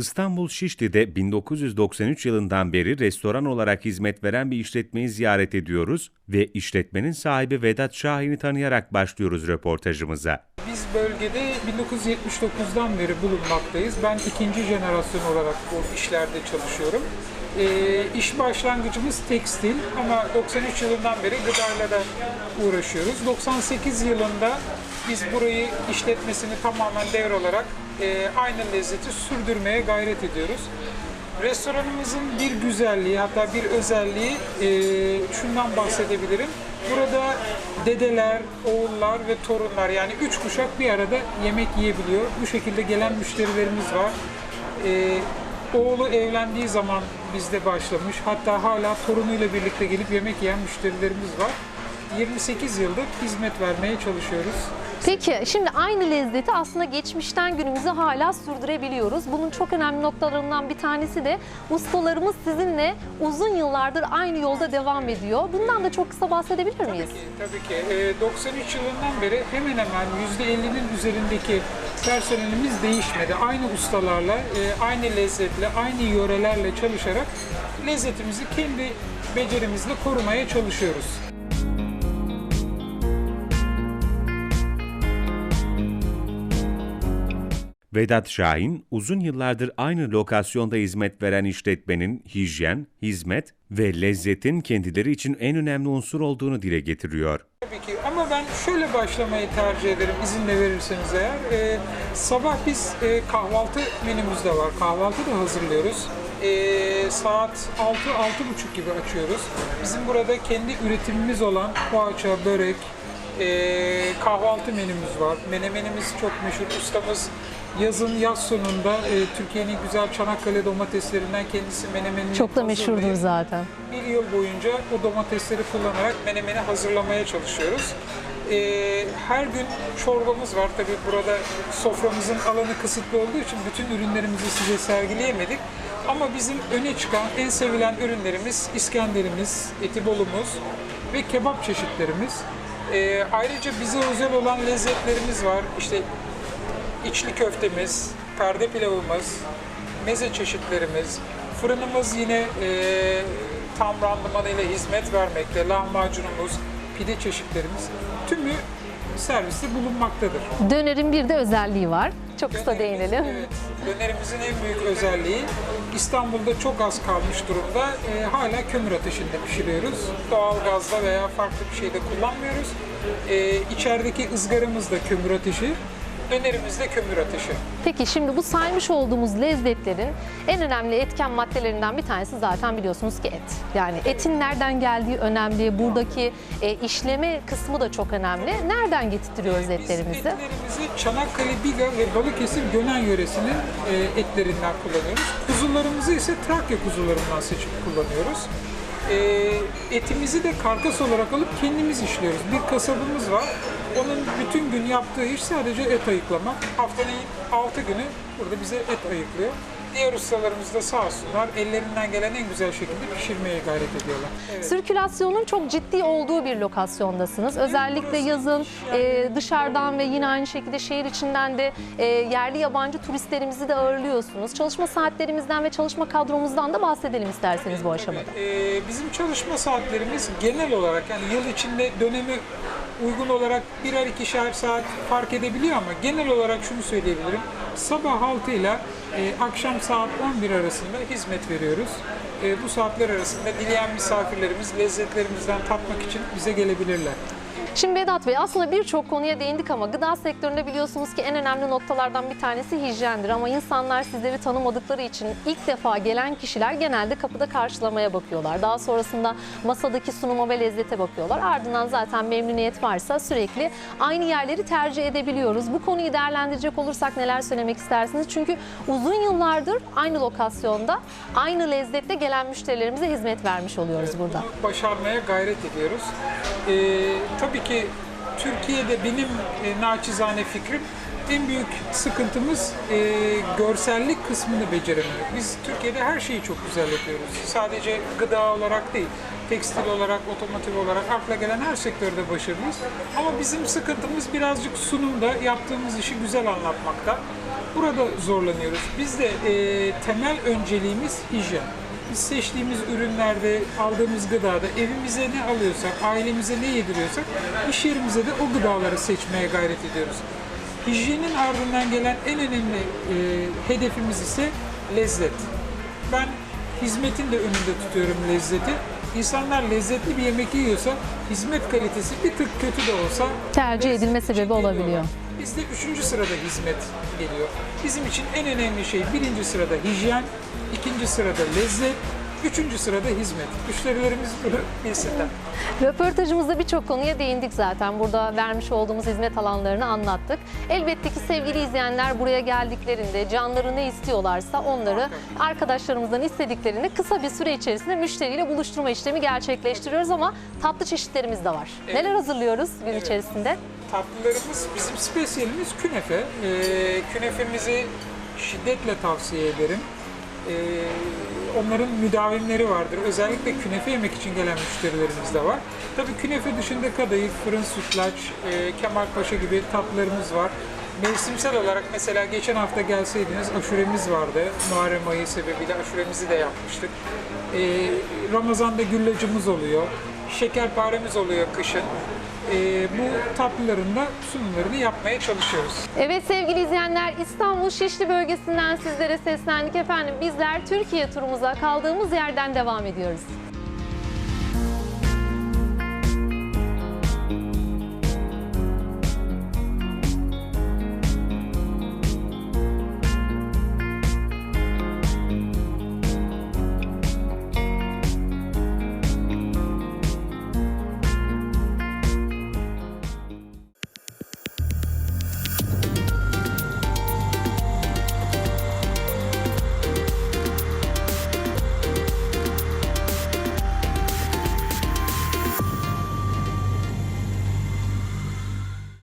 İstanbul Şişli'de 1993 yılından beri restoran olarak hizmet veren bir işletmeyi ziyaret ediyoruz ve işletmenin sahibi Vedat Şahin'i tanıyarak başlıyoruz röportajımıza. Biz bölgede 1979'dan beri bulunmaktayız. Ben ikinci jenerasyon olarak bu işlerde çalışıyorum. Ee, iş başlangıcımız tekstil ama 93 yılından beri gıdayla da uğraşıyoruz. 98 yılında biz burayı işletmesini tamamen devralarak e, aynı lezzeti sürdürmeye gayret ediyoruz. Restoranımızın bir güzelliği hatta bir özelliği e, şundan bahsedebilirim. Burada dedeler, oğullar ve torunlar yani üç kuşak bir arada yemek yiyebiliyor. Bu şekilde gelen müşterilerimiz var. E, oğlu evlendiği zaman bizde başlamış. Hatta hala torunuyla birlikte gelip yemek yiyen müşterilerimiz var. 28 yıldır hizmet vermeye çalışıyoruz. Peki şimdi aynı lezzeti aslında geçmişten günümüze hala sürdürebiliyoruz. Bunun çok önemli noktalarından bir tanesi de ustalarımız sizinle uzun yıllardır aynı yolda devam ediyor. Bundan da çok kısa bahsedebilir miyiz? Tabii ki. Ee, 93 yılından beri hemen hemen %50'nin üzerindeki personelimiz değişmedi. Aynı ustalarla, e, aynı lezzetle, aynı yörelerle çalışarak lezzetimizi kendi becerimizle korumaya çalışıyoruz. Vedat Şahin, uzun yıllardır aynı lokasyonda hizmet veren işletmenin hijyen, hizmet ve lezzetin kendileri için en önemli unsur olduğunu dile getiriyor. Tabii ki ama ben şöyle başlamayı tercih ederim izinle verirseniz eğer. Ee, sabah biz e, kahvaltı menümüz de var. Kahvaltı da hazırlıyoruz. Ee, saat 6-6.30 gibi açıyoruz. Bizim burada kendi üretimimiz olan poğaça, börek, e, kahvaltı menümüz var. Menemenimiz çok meşhur. Ustamız yazın yaz sonunda e, Türkiye'nin güzel Çanakkale domateslerinden kendisi menemenini Çok da meşhurdur hazırlayıp zaten. bir yıl boyunca o domatesleri kullanarak menemeni hazırlamaya çalışıyoruz. Ee, her gün çorbamız var. Tabii burada soframızın alanı kısıtlı olduğu için bütün ürünlerimizi size sergileyemedik. Ama bizim öne çıkan en sevilen ürünlerimiz İskenderimiz, etibolumuz ve kebap çeşitlerimiz. Ee, ayrıca bize özel olan lezzetlerimiz var. İşte içli köftemiz, perde pilavımız, meze çeşitlerimiz, fırınımız yine e, tam randımanıyla hizmet vermekte, lahmacunumuz, pide çeşitlerimiz tümü serviste bulunmaktadır. Dönerin bir de özelliği var. Çok kısa Dönerimiz, değinelim. Evet, dönerimizin en büyük özelliği İstanbul'da çok az kalmış durumda. e, hala kömür ateşinde pişiriyoruz. Doğal gazda veya farklı bir şeyde kullanmıyoruz. E, içerideki ızgaramız da kömür ateşi. Dönerimiz de kömür ateşi. Peki şimdi bu saymış olduğumuz lezzetlerin en önemli etken maddelerinden bir tanesi zaten biliyorsunuz ki et. Yani etin nereden geldiği önemli. Buradaki e, işleme kısmı da çok önemli. Nereden getirtiyoruz Biz etlerimizi? etlerimizi Çanakkale, Biga ve Balıkesir Gönen yöresinin e, etlerinden kullanıyoruz. Kuzularımızı ise Trakya kuzularından seçip kullanıyoruz. E, etimizi de karkas olarak alıp kendimiz işliyoruz. Bir kasabımız var. Onun bütün gün yaptığı iş sadece et ayıklamak. Haftanın 6 günü burada bize et ayıklıyor. Diğer ustalarımız da sağ olsunlar ellerinden gelen en güzel şekilde pişirmeye gayret ediyorlar. Evet. Sirkülasyonun çok ciddi olduğu bir lokasyondasınız. Özellikle yazın e, dışarıdan ve yine aynı şekilde şehir içinden de e, yerli yabancı turistlerimizi de ağırlıyorsunuz. Çalışma saatlerimizden ve çalışma kadromuzdan da bahsedelim isterseniz bu aşamada. Ee, bizim çalışma saatlerimiz genel olarak yani yıl içinde dönemi uygun olarak birer ikişer saat fark edebiliyor ama genel olarak şunu söyleyebilirim. Sabah 6 ile e, akşam saat 11 arasında hizmet veriyoruz. E, bu saatler arasında dileyen misafirlerimiz lezzetlerimizden tatmak için bize gelebilirler. Şimdi Vedat Bey aslında birçok konuya değindik ama gıda sektöründe biliyorsunuz ki en önemli noktalardan bir tanesi hijyendir. Ama insanlar sizleri tanımadıkları için ilk defa gelen kişiler genelde kapıda karşılamaya bakıyorlar. Daha sonrasında masadaki sunuma ve lezzete bakıyorlar. Ardından zaten memnuniyet varsa sürekli aynı yerleri tercih edebiliyoruz. Bu konuyu değerlendirecek olursak neler söylemek istersiniz? Çünkü uzun yıllardır aynı lokasyonda aynı lezzette gelen müşterilerimize hizmet vermiş oluyoruz burada. Bunu başarmaya gayret ediyoruz. Ee, tabii ki Türkiye'de benim e, naçizane fikrim en büyük sıkıntımız e, görsellik kısmını beceremiyoruz. Biz Türkiye'de her şeyi çok güzel yapıyoruz. Sadece gıda olarak değil, tekstil olarak, otomotiv olarak akla gelen her sektörde başarılıyız. Ama bizim sıkıntımız birazcık sunumda yaptığımız işi güzel anlatmakta. Burada zorlanıyoruz. Biz de e, temel önceliğimiz hijyen. Biz seçtiğimiz ürünlerde, aldığımız gıdada evimize ne alıyorsak, ailemize ne yediriyorsak iş yerimize de o gıdaları seçmeye gayret ediyoruz. Hijyenin ardından gelen en önemli e, hedefimiz ise lezzet. Ben hizmetin de önünde tutuyorum lezzeti. İnsanlar lezzetli bir yemek yiyorsa hizmet kalitesi bir tık kötü de olsa Tercih edilme sebebi olabiliyor. Bizde üçüncü sırada hizmet geliyor. Bizim için en önemli şey birinci sırada hijyen, ikinci sırada lezzet, üçüncü sırada hizmet. Müşterilerimiz bunu bilsinler. Röportajımızda birçok konuya değindik zaten. Burada vermiş olduğumuz hizmet alanlarını anlattık. Elbette ki sevgili izleyenler buraya geldiklerinde canları ne istiyorlarsa onları arkadaşlarımızdan istediklerini kısa bir süre içerisinde müşteriyle buluşturma işlemi gerçekleştiriyoruz ama tatlı çeşitlerimiz de var. Neler hazırlıyoruz gün Evet. içerisinde? Tatlılarımız, bizim spesiyelimiz künefe. Ee, künefemizi şiddetle tavsiye ederim. Ee, onların müdavimleri vardır. Özellikle künefe yemek için gelen müşterilerimiz de var. Tabii künefe dışında kadayıf, fırın sütlaç, e, Kemalpaşa gibi tatlılarımız var. Mevsimsel olarak mesela geçen hafta gelseydiniz aşuremiz vardı. Muharrem ayı sebebiyle aşuremizi de yapmıştık. Ee, Ramazan'da güllacımız oluyor. Şekerparemiz oluyor kışın. Ee, bu tatlıların da sunumlarını yapmaya çalışıyoruz. Evet sevgili izleyenler İstanbul Şişli bölgesinden sizlere seslendik efendim. Bizler Türkiye turumuza kaldığımız yerden devam ediyoruz.